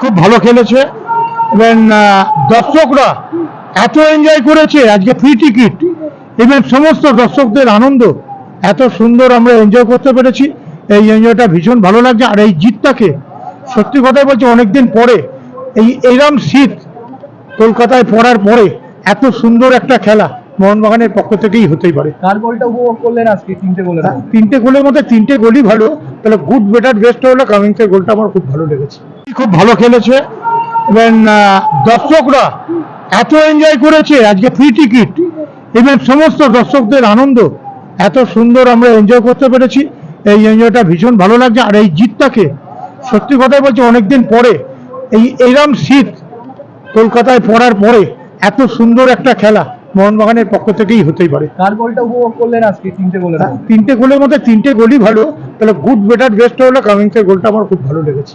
খুব ভালো খেলেছে। এবং দর্শকরা এত এনজয় করেছে আজকে ফ্রি টিকিট এবং সমস্ত দর্শকদের আনন্দ এত সুন্দর আমরা এনজয় করতে পেরেছি। এই এনজয়টা ভীষণ ভালো লাগছে আর এই জিতটাকে সত্যি কথাই বলছি অনেকদিন পরে এই এইরকম শীত কলকাতায় পড়ার পরে এত সুন্দর একটা খেলা মোহনবাগানের পক্ষ থেকেই হতেই পারে। কার গোলটা উপভোগ করলেন আজকে? তিনটে গোলের মধ্যে? তিনটে গোলের মধ্যে তিনটে গোলই ভালো। তাহলে গুড বেটার বেস্ট হলো কামিংসের গোলটা আমার খুব ভালো লেগেছে। খুব ভালো খেলেছে? এবং দর্শকরা এত এনজয় করেছে আজকে ফ্রি টিকিট এবং সমস্ত দর্শকদের আনন্দ এত সুন্দর আমরা এনজয় করতে পেরেছি। এই এনজয়টা ভীষণ ভালো লাগছে আর এই জিতটাকে সত্যি কথাই বলছি অনেকদিন পরে এই এইরকম শীত কলকাতায় পড়ার পরে এত সুন্দর একটা খেলা মোহনবাগানের পক্ষ থেকেই হতেই পারে। কার গোলটা উপভোগ করলেন আজকে? তিনটে গোলের মধ্যে? তিনটে গোলের মধ্যে তিনটে গোলই ভালো তাহলে গুড বেটার বেস্ট হলো কামিংসের গোলটা আমার খুব ভালো লেগেছে।